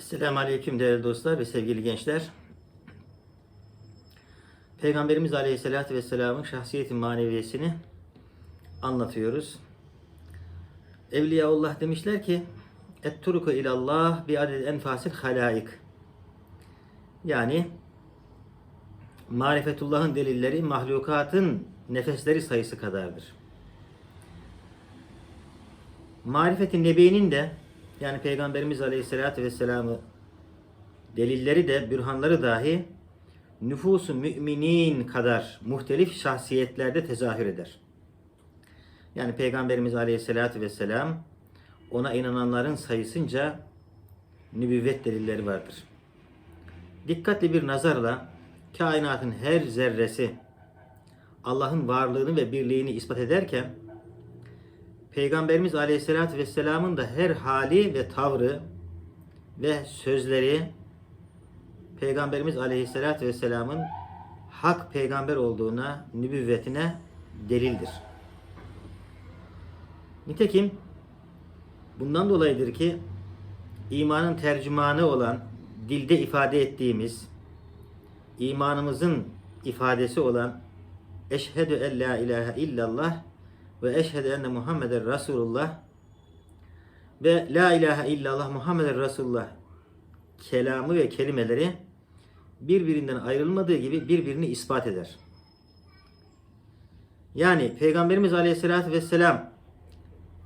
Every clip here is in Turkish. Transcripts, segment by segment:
Selamun Aleyküm değerli dostlar ve sevgili gençler. Peygamberimiz Aleyhisselatü Vesselam'ın şahsiyeti maneviyesini anlatıyoruz. Evliyaullah demişler ki Et-turuku ilallah bi aded enfasil halaik. Yani marifetullah'ın delilleri mahlukatın nefesleri sayısı kadardır. Marifeti Nebi'nin de yani Peygamberimiz Aleyhisselatü Vesselam'ı delilleri de bürhanları dahi nüfusu müminin kadar muhtelif şahsiyetlerde tezahür eder. Yani Peygamberimiz Aleyhisselatü Vesselam ona inananların sayısınca nübüvvet delilleri vardır. Dikkatli bir nazarla kainatın her zerresi Allah'ın varlığını ve birliğini ispat ederken Peygamberimiz Aleyhisselatü Vesselam'ın da her hali ve tavrı ve sözleri Peygamberimiz Aleyhisselatü Vesselam'ın hak peygamber olduğuna, nübüvvetine delildir. Nitekim bundan dolayıdır ki imanın tercümanı olan, dilde ifade ettiğimiz, imanımızın ifadesi olan Eşhedü en la ilahe illallah ve eşhedü enne Muhammeden Resulullah ve la ilahe illallah Muhammeden Resulullah kelamı ve kelimeleri birbirinden ayrılmadığı gibi birbirini ispat eder. Yani Peygamberimiz Aleyhisselatü Vesselam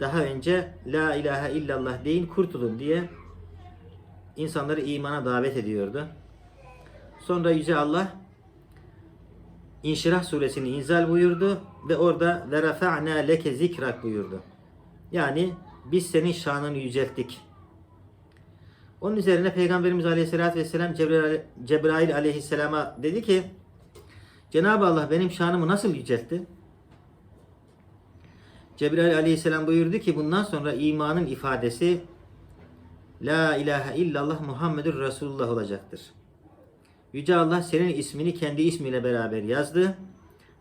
daha önce La ilahe illallah deyin kurtulun diye insanları imana davet ediyordu. Sonra Yüce Allah İnşirah suresini inzal buyurdu ve orada ve rafa'na leke zikrak buyurdu. Yani biz senin şanını yücelttik. Onun üzerine Peygamberimiz Aleyhisselatü Vesselam Cebrail, Cebrail Aleyhisselam'a dedi ki Cenab-ı Allah benim şanımı nasıl yüceltti? Cebrail Aleyhisselam buyurdu ki bundan sonra imanın ifadesi La ilahe illallah Muhammedur Resulullah olacaktır. Yüce Allah senin ismini kendi ismiyle beraber yazdı.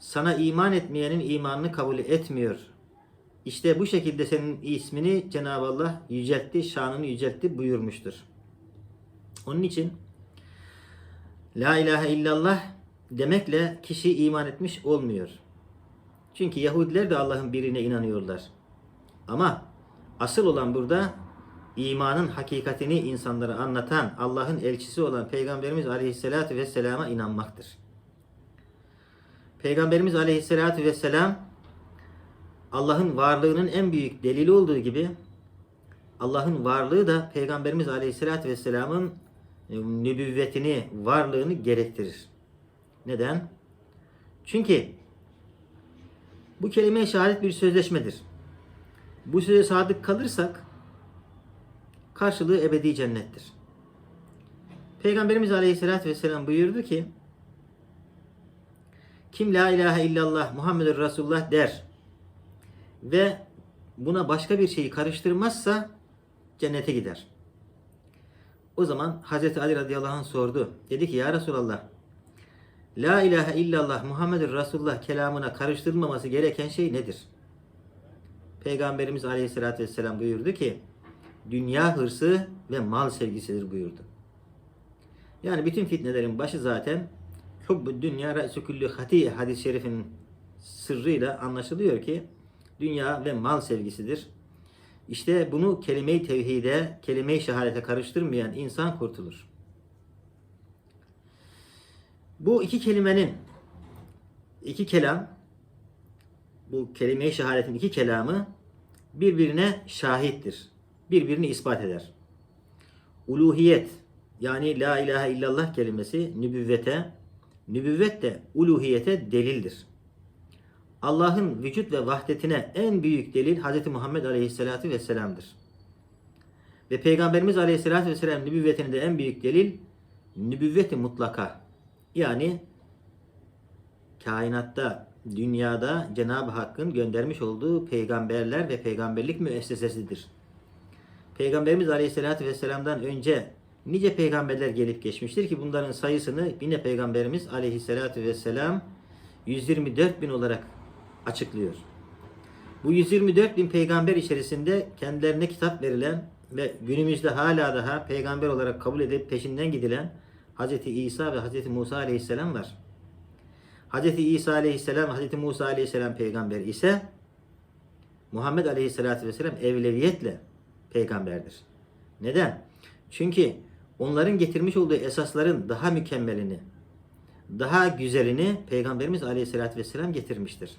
Sana iman etmeyenin imanını kabul etmiyor. İşte bu şekilde senin ismini Cenab-ı Allah yüceltti, şanını yüceltti buyurmuştur. Onun için La ilahe illallah demekle kişi iman etmiş olmuyor. Çünkü Yahudiler de Allah'ın birine inanıyorlar. Ama asıl olan burada imanın hakikatini insanlara anlatan Allah'ın elçisi olan Peygamberimiz Aleyhisselatü Vesselam'a inanmaktır. Peygamberimiz Aleyhisselatü Vesselam Allah'ın varlığının en büyük delili olduğu gibi Allah'ın varlığı da Peygamberimiz Aleyhisselatü Vesselam'ın e, nübüvvetini, varlığını gerektirir. Neden? Çünkü bu kelime şehadet bir sözleşmedir. Bu söze sadık kalırsak karşılığı ebedi cennettir. Peygamberimiz Aleyhisselatü Vesselam buyurdu ki kim la ilahe illallah Muhammedur Resulullah der ve buna başka bir şeyi karıştırmazsa cennete gider. O zaman Hazreti Ali radıyallahu anh sordu. Dedi ki ya Resulallah La ilahe illallah Muhammedur Resulullah kelamına karıştırılmaması gereken şey nedir? Peygamberimiz Aleyhisselatü Vesselam buyurdu ki dünya hırsı ve mal sevgisidir buyurdu. Yani bütün fitnelerin başı zaten hubbu dünya re'su kulli hati hadis-i şerifin sırrıyla anlaşılıyor ki dünya ve mal sevgisidir. İşte bunu kelime-i tevhide, kelime-i şehadete karıştırmayan insan kurtulur. Bu iki kelimenin iki kelam bu kelime-i şehadetin iki kelamı birbirine şahittir. Birbirini ispat eder. Uluhiyet yani la ilahe illallah kelimesi nübüvvete, nübüvvet de uluhiyete delildir. Allah'ın vücut ve vahdetine en büyük delil Hz. Muhammed Aleyhisselatü Vesselam'dır. Ve Peygamberimiz Aleyhisselatü Vesselam nübüvvetine de en büyük delil nübüvveti mutlaka. Yani kainatta, dünyada Cenab-ı Hakk'ın göndermiş olduğu peygamberler ve peygamberlik müessesesidir. Peygamberimiz Aleyhisselatü Vesselam'dan önce nice peygamberler gelip geçmiştir ki bunların sayısını yine Peygamberimiz Aleyhisselatü Vesselam 124 bin olarak açıklıyor. Bu 124 bin peygamber içerisinde kendilerine kitap verilen ve günümüzde hala daha peygamber olarak kabul edip peşinden gidilen Hz. İsa ve Hz. Musa aleyhisselam var. Hz. İsa aleyhisselam, Hz. Musa aleyhisselam peygamber ise Muhammed aleyhisselatü vesselam evleviyetle peygamberdir. Neden? Çünkü onların getirmiş olduğu esasların daha mükemmelini, daha güzelini Peygamberimiz aleyhisselatü vesselam getirmiştir.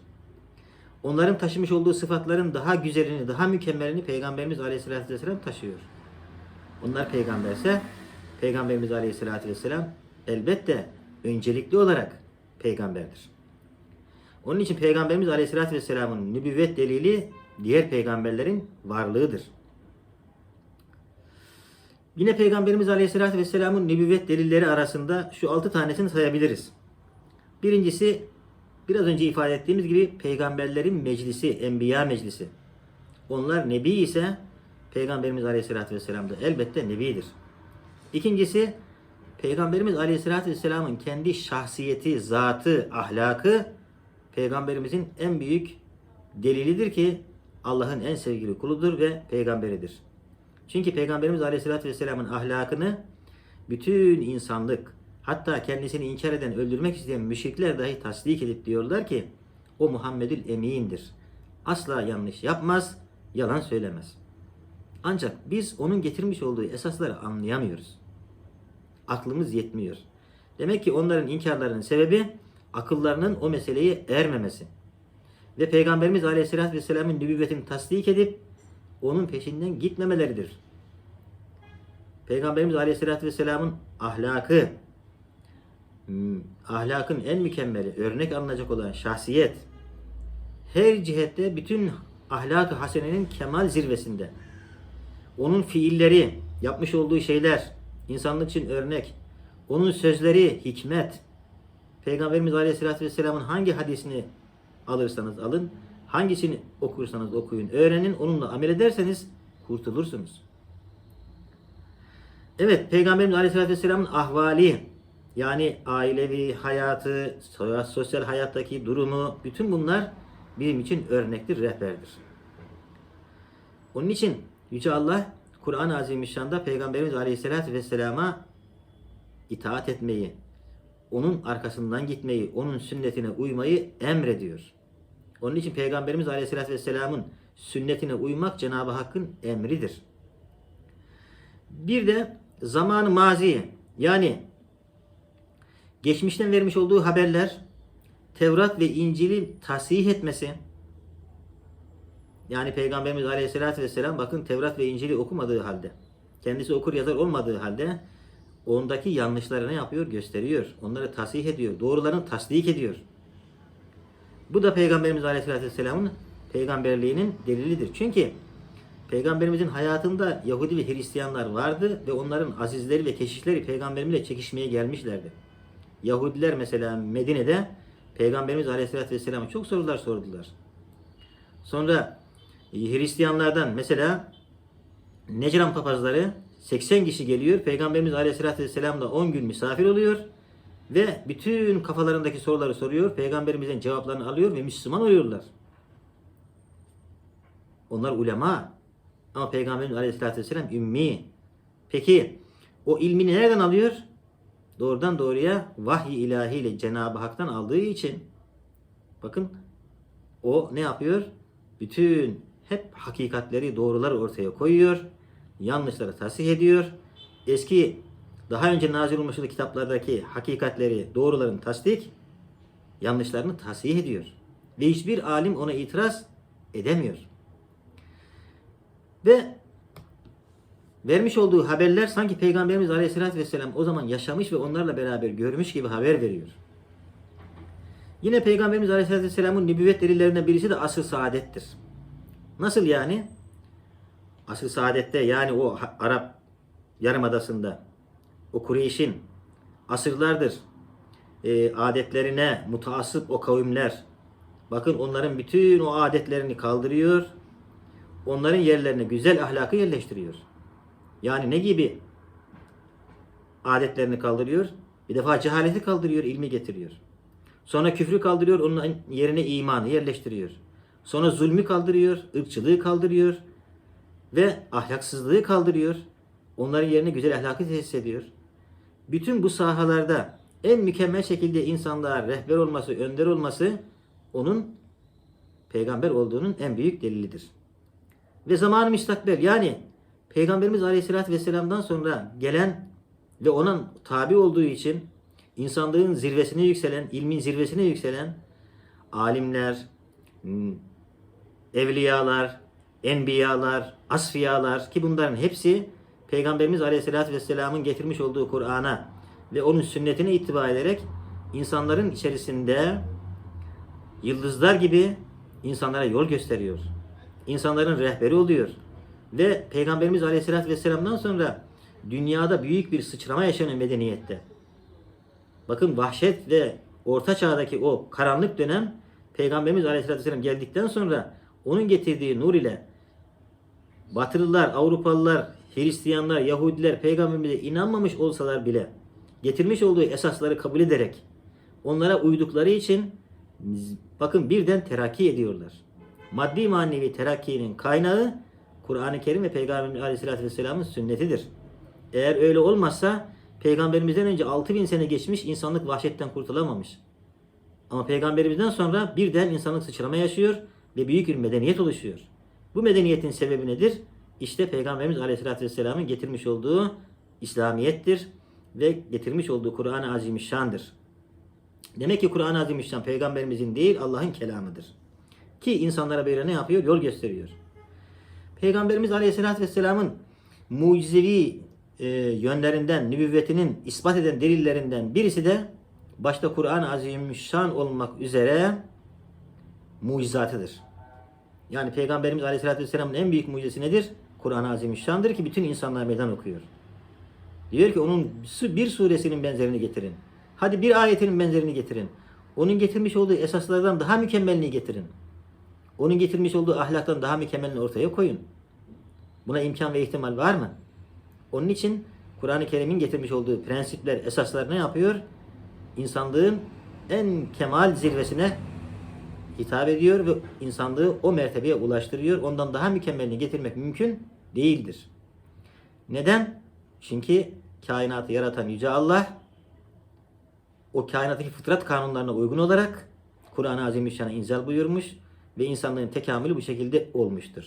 Onların taşımış olduğu sıfatların daha güzelini, daha mükemmelini Peygamberimiz aleyhisselatü vesselam taşıyor. Onlar peygamberse Peygamberimiz aleyhisselatü vesselam elbette öncelikli olarak peygamberdir. Onun için Peygamberimiz aleyhisselatü vesselamın nübüvvet delili diğer peygamberlerin varlığıdır. Yine Peygamberimiz Aleyhisselatü Vesselam'ın nübüvvet delilleri arasında şu altı tanesini sayabiliriz. Birincisi biraz önce ifade ettiğimiz gibi peygamberlerin meclisi, enbiya meclisi. Onlar nebi ise Peygamberimiz Aleyhisselatü Vesselam da elbette nebidir. İkincisi Peygamberimiz Aleyhisselatü Vesselam'ın kendi şahsiyeti, zatı, ahlakı Peygamberimizin en büyük delilidir ki Allah'ın en sevgili kuludur ve peygamberidir. Çünkü Peygamberimiz Aleyhisselatü Vesselam'ın ahlakını bütün insanlık hatta kendisini inkar eden, öldürmek isteyen müşrikler dahi tasdik edip diyorlar ki o Muhammedül Emin'dir. Asla yanlış yapmaz, yalan söylemez. Ancak biz onun getirmiş olduğu esasları anlayamıyoruz. Aklımız yetmiyor. Demek ki onların inkarlarının sebebi akıllarının o meseleye ermemesi. Ve Peygamberimiz Aleyhisselatü Vesselam'ın nübüvvetini tasdik edip onun peşinden gitmemeleridir. Peygamberimiz Aleyhisselatü Vesselam'ın ahlakı, hmm, ahlakın en mükemmeli, örnek alınacak olan şahsiyet, her cihette bütün ahlak-ı hasenenin kemal zirvesinde. Onun fiilleri, yapmış olduğu şeyler, insanlık için örnek, onun sözleri, hikmet, Peygamberimiz Aleyhisselatü Vesselam'ın hangi hadisini alırsanız alın, hangisini okursanız okuyun, öğrenin, onunla amel ederseniz kurtulursunuz. Evet, Peygamberimiz Aleyhisselatü Vesselam'ın ahvali, yani ailevi hayatı, sosyal hayattaki durumu, bütün bunlar bizim için örnektir, rehberdir. Onun için Yüce Allah Kur'an-ı Azimüşşan'da Peygamberimiz Aleyhisselatü Vesselam'a itaat etmeyi, onun arkasından gitmeyi, onun sünnetine uymayı emrediyor. Onun için Peygamberimiz Aleyhisselatü Vesselam'ın sünnetine uymak Cenab-ı Hakk'ın emridir. Bir de zamanı mazi yani geçmişten vermiş olduğu haberler Tevrat ve İncil'i tasih etmesi yani Peygamberimiz Aleyhisselatü Vesselam bakın Tevrat ve İncil'i okumadığı halde kendisi okur yazar olmadığı halde ondaki yanlışları ne yapıyor? Gösteriyor. Onları tasih ediyor. Doğrularını tasdik ediyor. Bu da Peygamberimiz Aleyhisselatü Vesselam'ın peygamberliğinin delilidir. Çünkü Peygamberimizin hayatında Yahudi ve Hristiyanlar vardı ve onların azizleri ve keşişleri peygamberimle çekişmeye gelmişlerdi. Yahudiler mesela Medine'de Peygamberimiz Aleyhisselatü Vesselam'a çok sorular sordular. Sonra Hristiyanlardan mesela Necran papazları 80 kişi geliyor. Peygamberimiz Aleyhisselatü Vesselam da 10 gün misafir oluyor. Ve bütün kafalarındaki soruları soruyor. Peygamberimizin cevaplarını alıyor ve Müslüman oluyorlar. Onlar ulema. Ama Peygamberimiz Aleyhisselatü Vesselam ümmi. Peki o ilmini nereden alıyor? Doğrudan doğruya vahiy ilahiyle Cenab-ı Hak'tan aldığı için bakın o ne yapıyor? Bütün hep hakikatleri, doğruları ortaya koyuyor. Yanlışları tasih ediyor. Eski daha önce nazil olmuş olan kitaplardaki hakikatleri, doğruların tasdik, yanlışlarını tasih ediyor. Ve hiçbir alim ona itiraz edemiyor. Ve vermiş olduğu haberler sanki Peygamberimiz Aleyhisselatü Vesselam o zaman yaşamış ve onlarla beraber görmüş gibi haber veriyor. Yine Peygamberimiz Aleyhisselatü Vesselam'ın nübüvvet delillerinden birisi de asıl saadettir. Nasıl yani? Asıl saadette yani o Arap Yarımadası'nda o Kureyş'in asırlardır e, adetlerine mutaassıp o kavimler bakın onların bütün o adetlerini kaldırıyor onların yerlerine güzel ahlakı yerleştiriyor. Yani ne gibi adetlerini kaldırıyor? Bir defa cehaleti kaldırıyor, ilmi getiriyor. Sonra küfrü kaldırıyor, onun yerine imanı yerleştiriyor. Sonra zulmü kaldırıyor, ırkçılığı kaldırıyor. ve ahlaksızlığı kaldırıyor. Onların yerine güzel ahlakı tesis ediyor. Bütün bu sahalarda en mükemmel şekilde insanlığa rehber olması, önder olması onun peygamber olduğunun en büyük delilidir. Ve zamanı müstakbel yani Peygamberimiz Aleyhisselatü Vesselam'dan sonra gelen ve onun tabi olduğu için insanlığın zirvesine yükselen, ilmin zirvesine yükselen alimler, evliyalar, enbiyalar, asfiyalar ki bunların hepsi Peygamberimiz Aleyhisselatü Vesselam'ın getirmiş olduğu Kur'an'a ve onun sünnetine ittiba ederek insanların içerisinde yıldızlar gibi insanlara yol gösteriyor. İnsanların rehberi oluyor. Ve Peygamberimiz Aleyhisselatü Vesselam'dan sonra dünyada büyük bir sıçrama yaşanıyor medeniyette. Bakın vahşet ve orta çağdaki o karanlık dönem Peygamberimiz Aleyhisselatü Vesselam geldikten sonra onun getirdiği nur ile Batılılar, Avrupalılar, Hristiyanlar, Yahudiler peygamberimize inanmamış olsalar bile getirmiş olduğu esasları kabul ederek onlara uydukları için bakın birden terakki ediyorlar. Maddi manevi terakkinin kaynağı Kur'an-ı Kerim ve Peygamberimiz Aleyhisselatü Vesselam'ın sünnetidir. Eğer öyle olmazsa Peygamberimizden önce 6000 sene geçmiş insanlık vahşetten kurtulamamış. Ama Peygamberimizden sonra birden insanlık sıçrama yaşıyor ve büyük bir medeniyet oluşuyor. Bu medeniyetin sebebi nedir? İşte Peygamberimiz Aleyhisselatü Vesselam'ın getirmiş olduğu İslamiyettir ve getirmiş olduğu Kur'an-ı Azimüşşan'dır. Demek ki Kur'an-ı Azimüşşan Peygamberimizin değil Allah'ın kelamıdır. Ki insanlara böyle ne yapıyor? Yol gösteriyor. Peygamberimiz Aleyhisselatü Vesselam'ın mucizevi e, yönlerinden, nübüvvetinin ispat eden delillerinden birisi de başta Kur'an-ı Azimüşşan olmak üzere mucizatıdır. Yani Peygamberimiz Aleyhisselatü Vesselam'ın en büyük mucizesi nedir? Kur'an-ı Azimüşşan'dır ki bütün insanlar meydan okuyor. Diyor ki onun bir suresinin benzerini getirin. Hadi bir ayetinin benzerini getirin. Onun getirmiş olduğu esaslardan daha mükemmelini getirin. Onun getirmiş olduğu ahlaktan daha mükemmelini ortaya koyun. Buna imkan ve ihtimal var mı? Onun için Kur'an-ı Kerim'in getirmiş olduğu prensipler, esaslar ne yapıyor? İnsanlığın en kemal zirvesine hitap ediyor ve insanlığı o mertebeye ulaştırıyor. Ondan daha mükemmelini getirmek mümkün değildir. Neden? Çünkü kainatı yaratan Yüce Allah o kainattaki fıtrat kanunlarına uygun olarak Kur'an-ı Azimüşşan'a inzal buyurmuş ve insanlığın tekamülü bu şekilde olmuştur.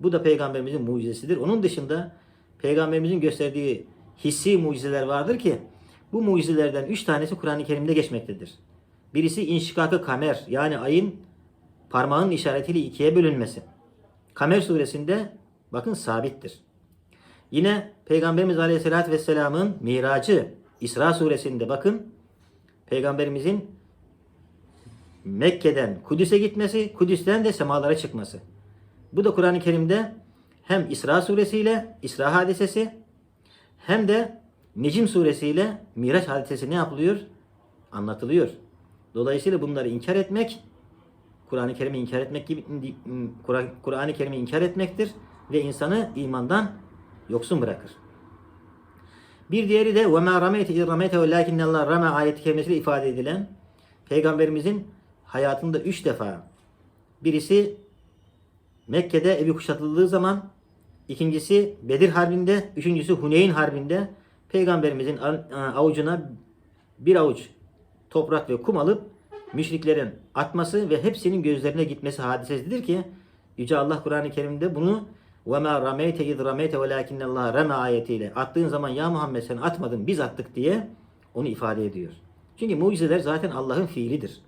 Bu da peygamberimizin mucizesidir. Onun dışında peygamberimizin gösterdiği hissi mucizeler vardır ki bu mucizelerden üç tanesi Kur'an-ı Kerim'de geçmektedir. Birisi inşikakı kamer yani ayın parmağın işaretiyle ikiye bölünmesi. Kamer suresinde bakın sabittir. Yine Peygamberimiz Aleyhisselatü Vesselam'ın miracı İsra suresinde bakın Peygamberimizin Mekke'den Kudüs'e gitmesi, Kudüs'ten de semalara çıkması. Bu da Kur'an-ı Kerim'de hem İsra suresiyle İsra hadisesi hem de Necim suresiyle Miraç hadisesi ne yapılıyor? Anlatılıyor. Dolayısıyla bunları inkar etmek Kur'an-ı Kerim'i inkar etmek gibi Kur'an-ı Kerim'i inkar etmektir ve insanı imandan yoksun bırakır. Bir diğeri de ve ma rameyte iz rameyte velakinne Allah rama ayeti kerimesiyle ifade edilen Peygamberimizin hayatında üç defa birisi Mekke'de evi kuşatıldığı zaman ikincisi Bedir Harbi'nde üçüncüsü Huneyn Harbi'nde Peygamberimizin avucuna bir avuç toprak ve kum alıp müşriklerin atması ve hepsinin gözlerine gitmesi hadisesidir ki Yüce Allah Kur'an-ı Kerim'de bunu ve ma rameyte iz rameyte velakinnallaha rama ayetiyle attığın zaman ya Muhammed sen atmadın biz attık diye onu ifade ediyor. Çünkü mucizeler zaten Allah'ın fiilidir.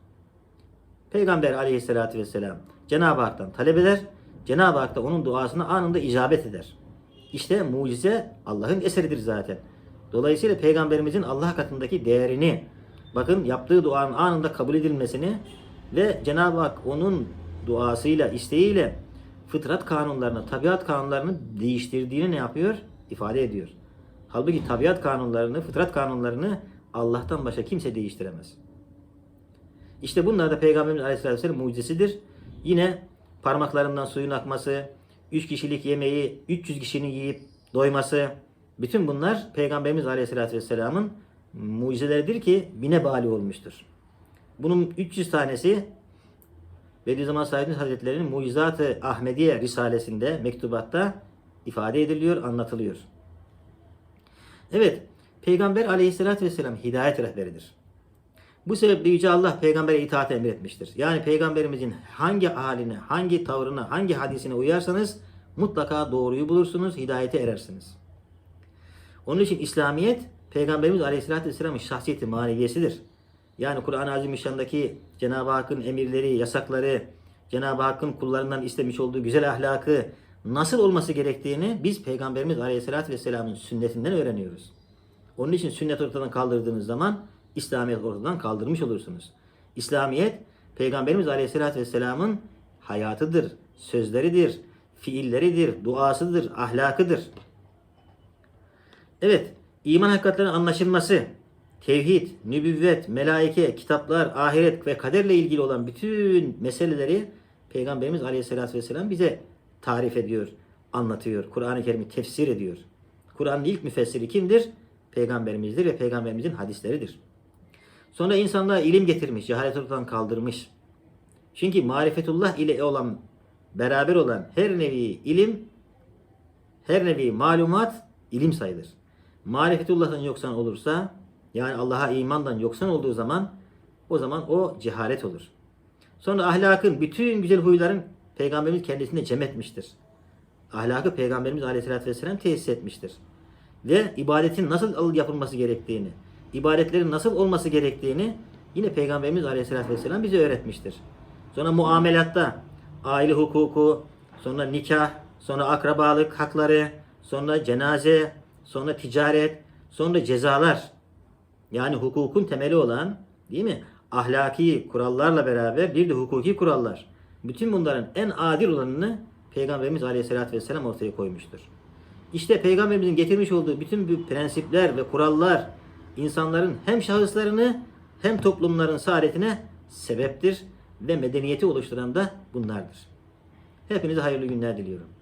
Peygamber aleyhissalatü vesselam Cenab-ı Hak'tan talep eder. Cenab-ı Hak da onun duasına anında icabet eder. İşte mucize Allah'ın eseridir zaten. Dolayısıyla Peygamberimizin Allah katındaki değerini bakın yaptığı duanın anında kabul edilmesini ve Cenab-ı Hak onun duasıyla, isteğiyle fıtrat kanunlarını, tabiat kanunlarını değiştirdiğini ne yapıyor? İfade ediyor. Halbuki tabiat kanunlarını, fıtrat kanunlarını Allah'tan başka kimse değiştiremez. İşte bunlar da Peygamberimiz Aleyhisselatü Vesselam mucizesidir. Yine parmaklarından suyun akması, 3 kişilik yemeği 300 kişinin yiyip doyması, bütün bunlar Peygamberimiz Aleyhisselatü Vesselam'ın mucizeleridir ki bine bali olmuştur. Bunun 300 tanesi Bediüzzaman Said Hazretleri'nin Mucizat-ı Ahmediye Risalesinde, mektubatta ifade ediliyor, anlatılıyor. Evet, Peygamber aleyhissalatü vesselam hidayet rehberidir. Bu sebeple Yüce Allah peygambere itaat emretmiştir. Yani peygamberimizin hangi haline, hangi tavrına, hangi hadisine uyarsanız mutlaka doğruyu bulursunuz, hidayete erersiniz. Onun için İslamiyet Peygamberimiz Aleyhisselatü Vesselam'ın şahsiyeti maneviyesidir. Yani Kur'an-ı Azimüşşan'daki Cenab-ı Hakk'ın emirleri, yasakları, Cenab-ı Hakk'ın kullarından istemiş olduğu güzel ahlakı nasıl olması gerektiğini biz Peygamberimiz Aleyhisselatü Vesselam'ın sünnetinden öğreniyoruz. Onun için sünnet ortadan kaldırdığınız zaman İslamiyet ortadan kaldırmış olursunuz. İslamiyet Peygamberimiz Aleyhisselatü Vesselam'ın hayatıdır, sözleridir, fiilleridir, duasıdır, ahlakıdır. Evet, iman hakikatlerinin anlaşılması, tevhid, nübüvvet, melaike, kitaplar, ahiret ve kaderle ilgili olan bütün meseleleri Peygamberimiz Aleyhisselatü Vesselam bize tarif ediyor, anlatıyor. Kur'an-ı Kerim'i tefsir ediyor. Kur'an'ın ilk müfessiri kimdir? Peygamberimizdir ve Peygamberimizin hadisleridir. Sonra insanlığa ilim getirmiş, cehalet ortadan kaldırmış. Çünkü marifetullah ile olan, beraber olan her nevi ilim, her nevi malumat ilim sayılır. Marifetullah'tan yoksan olursa, yani Allah'a imandan yoksan olduğu zaman, o zaman o cehalet olur. Sonra ahlakın, bütün güzel huyların Peygamberimiz kendisinde cem etmiştir. Ahlakı Peygamberimiz Aleyhisselatü Vesselam tesis etmiştir. Ve ibadetin nasıl yapılması gerektiğini, ibadetlerin nasıl olması gerektiğini yine Peygamberimiz Aleyhisselatü Vesselam bize öğretmiştir. Sonra muamelatta aile hukuku, sonra nikah, sonra akrabalık hakları, sonra cenaze, sonra ticaret, sonra cezalar. Yani hukukun temeli olan değil mi? Ahlaki kurallarla beraber bir de hukuki kurallar. Bütün bunların en adil olanını Peygamberimiz Aleyhisselatü Vesselam ortaya koymuştur. İşte Peygamberimizin getirmiş olduğu bütün bu prensipler ve kurallar insanların hem şahıslarını hem toplumların saadetine sebeptir ve medeniyeti oluşturan da bunlardır. Hepinize hayırlı günler diliyorum.